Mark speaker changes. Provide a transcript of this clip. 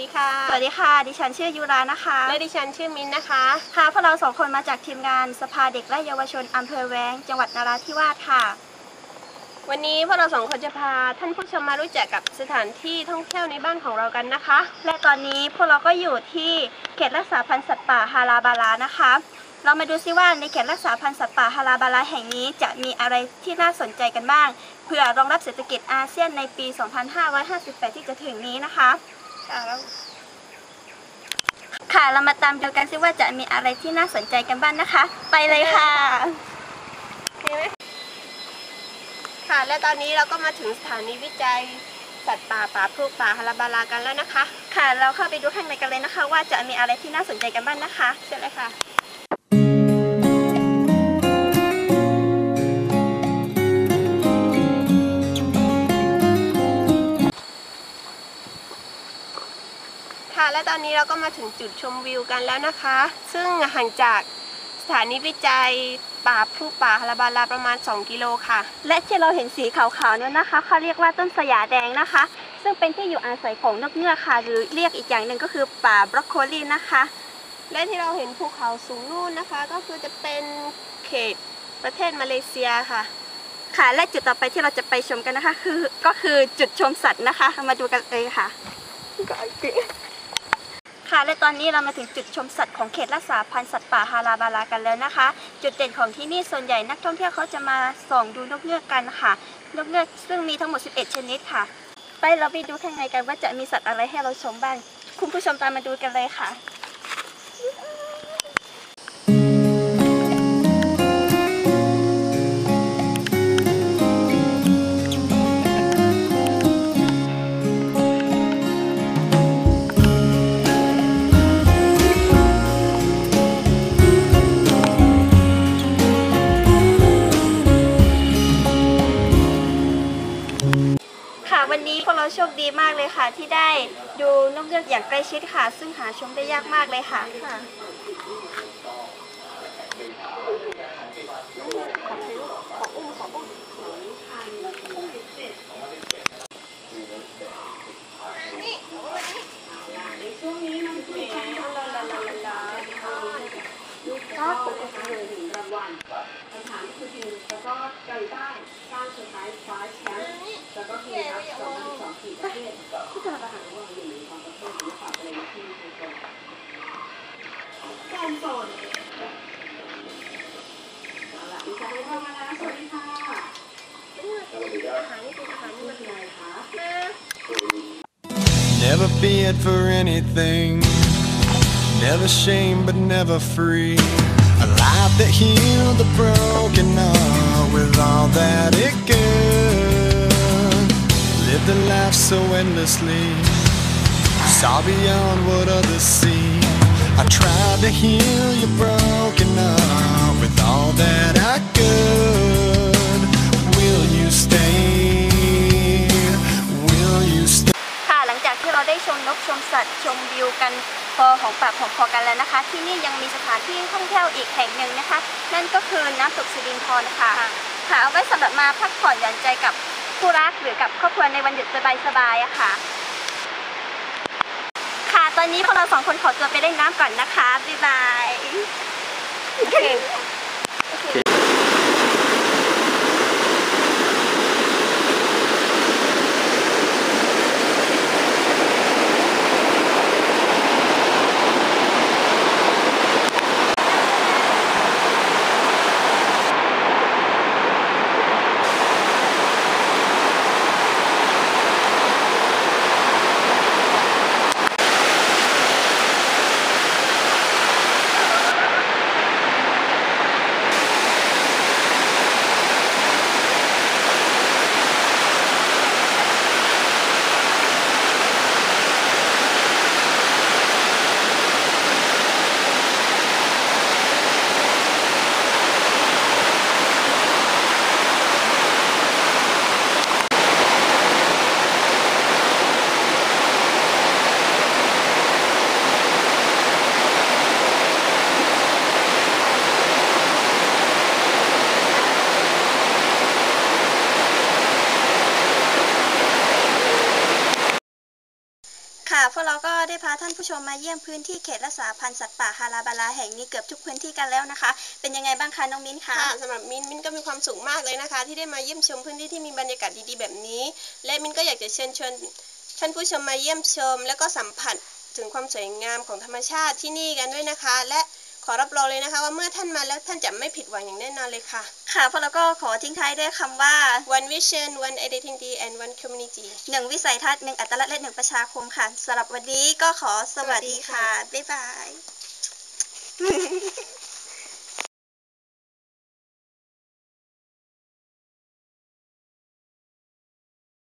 Speaker 1: ดีค่ะ
Speaker 2: สวัสดีค่ะ ดิฉันชื่อยูรานะคะ
Speaker 1: และดิฉันชื่อมินนะคะ
Speaker 2: ค่ะ พวกเราสองคนมาจากทีมงานสภาเด็กและเยาวชนอำเภอแว้งจังหวัดนราธิวาสค่ะ
Speaker 1: วันนี้พวกเราสองคนจะพาท่านผู้ชมมารู้จักกับสถานที่ท่องเที่ยวในบ้านของเรากันนะคะ
Speaker 2: และตอนนี้พวกเราก็อยู่ที่เขตรักษาพันธุ์สัตว์ป่าฮาราบาลานะคะ เรามาดูซิว่าในเขตรักษาพันธุ์สัตว์ป่าฮาราบาลาแห่งนี้จะมีอะไรที่น่าสนใจกันบ้าง เพื่อรองรับเศรษฐกิจอาเซียนในปี 2558 ที่จะถึงนี้นะคะ
Speaker 1: ค่ะ
Speaker 2: เรามาตามดูกันซิว่าจะมีอะไรที่น่าสนใจกันบ้างนะคะ ไปเลยค่ะ
Speaker 1: โอเคไหมค่ะ และตอนนี้เราก็มาถึงสถานีวิจัยสัตว์ป่าป่าพลูกป่าฮาราบาลากันแล้วนะคะ
Speaker 2: ค่ะ เราเข้าไปดูข้างในกันเลยนะคะ ว่าจะมีอะไรที่น่าสนใจกันบ้างนะคะ
Speaker 1: เชิญเลยค่ะ และตอนนี้เราก็มาถึงจุดชมวิวกันแล้วนะคะ ซึ่งห่างจากสถานีวิจัยป่าพลูกป่าฮาราบาลาประมาณ 2 กิโลค่ะ
Speaker 2: และที่เราเห็นสีขาวๆเนี่ยนะคะเขาเรียกว่าต้นสยาแดงนะคะ ซึ่งเป็นที่อยู่อาศัยของนกเงือกค่ะ หรือเรียกอีกอย่างหนึ่งก็คือป่าบรอกโคลีนะคะ
Speaker 1: และที่เราเห็นภูเขาสูงนู่นนะคะ ก็คือจะเป็นเขตประเทศมาเลเซียค่ะ
Speaker 2: ค่ะและจุดต่อไปที่เราจะไปชมกันนะคะ คือก็คือจุดชมสัตว์นะคะ มาดูกันเลยค่ะ ค่ะ และตอนนี้เรามาถึงจุดชมสัตว์ของเขตรักษาพันธุ์สัตว์ป่าฮาราบารากันแล้วนะคะ จุดเด่นของที่นี่ส่วนใหญ่นักท่องเที่ยวเขาจะมาส่องดูนกเงือกกันค่ะ นกเงือกซึ่งมีทั้งหมด 11 ชนิดค่ะ ไปเราไปดูข้างในกันว่าจะมีสัตว์อะไรให้เราชมบ้าง คุณผู้ชมตามมาดูกันเลยค่ะ คดีมากเลยค่ะ ที่ได้ดูนกเงือกอย่างใกล้ชิดค่ะ ซึ่งหาชมได้ยากมากเลยค่ะ ค่ะ
Speaker 3: Never feared for anything. Never shame but never free. Life that healed the broken heart with all that it could. Lived a life so endlessly. Saw beyond what others see. I tried to heal your broken heart with all
Speaker 2: ของปากของพอกันแล้วนะคะ ที่นี่ยังมีสถานที่ท่องเที่ยวอีกแห่งหนึ่งนะคะ นั่นก็คือน้ำตกสิรินทรค่ะค่ะเอาไว้สำหรับมาพักผ่อนหย่อนใจกับคู่รักหรือกับครอบครัวในวันหยุดสบายๆอะค่ะ ค่ะตอนนี้พวกเราสองคนขอตัวไปเล่นน้ำก่อนนะคะบ๊ายบาย
Speaker 1: ค
Speaker 2: ค่ะ พวกเราก็ได้พาท่านผู้ชมมาเยี่ยมพื้นที่เขตรักษาพันธุ์สัตว์ป่าฮาราบาลาแห่งนี้เกือบทุกพื้นที่กันแล้วนะคะ เป็นยังไงบ้างคะน้องมิ้นคะ
Speaker 1: ค่ะสำหรับมินมินก็มีความสุขมากเลยนะคะ ที่ได้มาเยี่ยมชมพื้นที่ที่มีบรรยากาศดีๆแบบนี้ และมินก็อยากจะเชิญชวนท่านผู้ชมมาเยี่ยมชม แล้วก็สัมผัสถึงความสวยงามของธรรมชาติที่นี่กันด้วยนะคะ และ ขอรับรองเลยนะคะ ว่าเมื่อท่านมาแล้วท่านจะไม่ผิดหวังอย่างแน่นอนเลยค่ะ
Speaker 2: ค่ะพวกเราก็ขอทิ้งท้ายด้วยคำว่า
Speaker 1: one vision one identity and one community
Speaker 2: หนึ่งวิสัยทัศน์หนึ่งอัตลักษณ์และหนึ่งประชาคมค่ะสำหรับวันนี้ก็ขอสวัสดีค่ะ บ๊ายบาย